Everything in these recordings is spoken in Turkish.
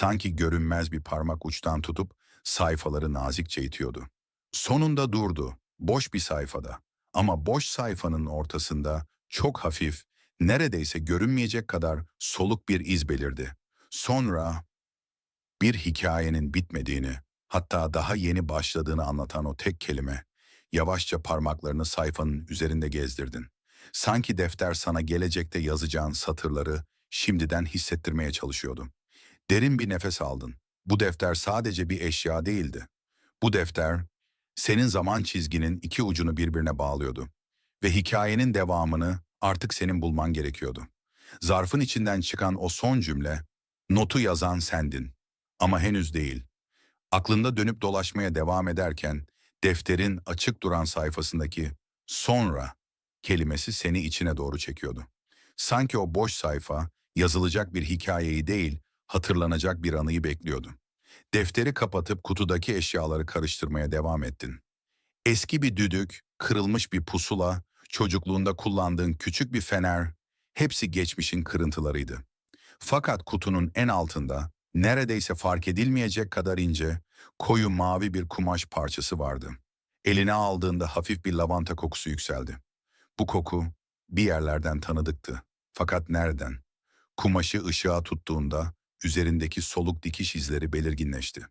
Sanki görünmez bir parmak uçtan tutup sayfaları nazikçe itiyordu. Sonunda durdu, boş bir sayfada. Ama boş sayfanın ortasında çok hafif, neredeyse görünmeyecek kadar soluk bir iz belirdi. Sonra bir hikayenin bitmediğini, hatta daha yeni başladığını anlatan o tek kelime, yavaşça parmaklarını sayfanın üzerinde gezdirdin. Sanki defter sana gelecekte yazacağın satırları şimdiden hissettirmeye çalışıyordu. Derin bir nefes aldın. Bu defter sadece bir eşya değildi. Bu defter, senin zaman çizginin iki ucunu birbirine bağlıyordu. Ve hikayenin devamını artık senin bulman gerekiyordu. Zarfın içinden çıkan o son cümle, notu yazan sendin. Ama henüz değil. Aklında dönüp dolaşmaya devam ederken, defterin açık duran sayfasındaki sonra kelimesi seni içine doğru çekiyordu. Sanki o boş sayfa yazılacak bir hikayeyi değil, hatırlanacak bir anıyı bekliyordu. Defteri kapatıp kutudaki eşyaları karıştırmaya devam ettin. Eski bir düdük, kırılmış bir pusula, çocukluğunda kullandığın küçük bir fener, hepsi geçmişin kırıntılarıydı. Fakat kutunun en altında, neredeyse fark edilmeyecek kadar ince, koyu mavi bir kumaş parçası vardı. Eline aldığında hafif bir lavanta kokusu yükseldi. Bu koku bir yerlerden tanıdıktı. Fakat nereden? Kumaşı ışığa tuttuğunda üzerindeki soluk dikiş izleri belirginleşti.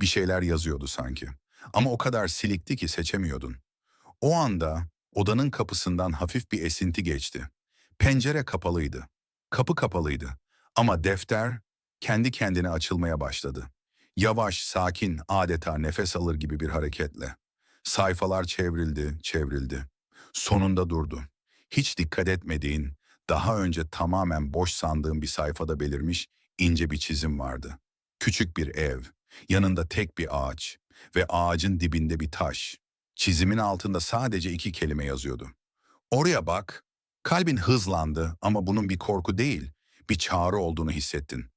Bir şeyler yazıyordu sanki. Ama o kadar silikti ki seçemiyordun. O anda odanın kapısından hafif bir esinti geçti. Pencere kapalıydı. Kapı kapalıydı. Ama defter kendi kendine açılmaya başladı. Yavaş, sakin, adeta nefes alır gibi bir hareketle. Sayfalar çevrildi, çevrildi. Sonunda durdu. Hiç dikkat etmediğin, daha önce tamamen boş sandığın bir sayfada belirmiş ince bir çizim vardı. Küçük bir ev, yanında tek bir ağaç ve ağacın dibinde bir taş. Çizimin altında sadece iki kelime yazıyordu. Oraya bak. Kalbin hızlandı ama bunun bir korku değil, bir çağrı olduğunu hissettin.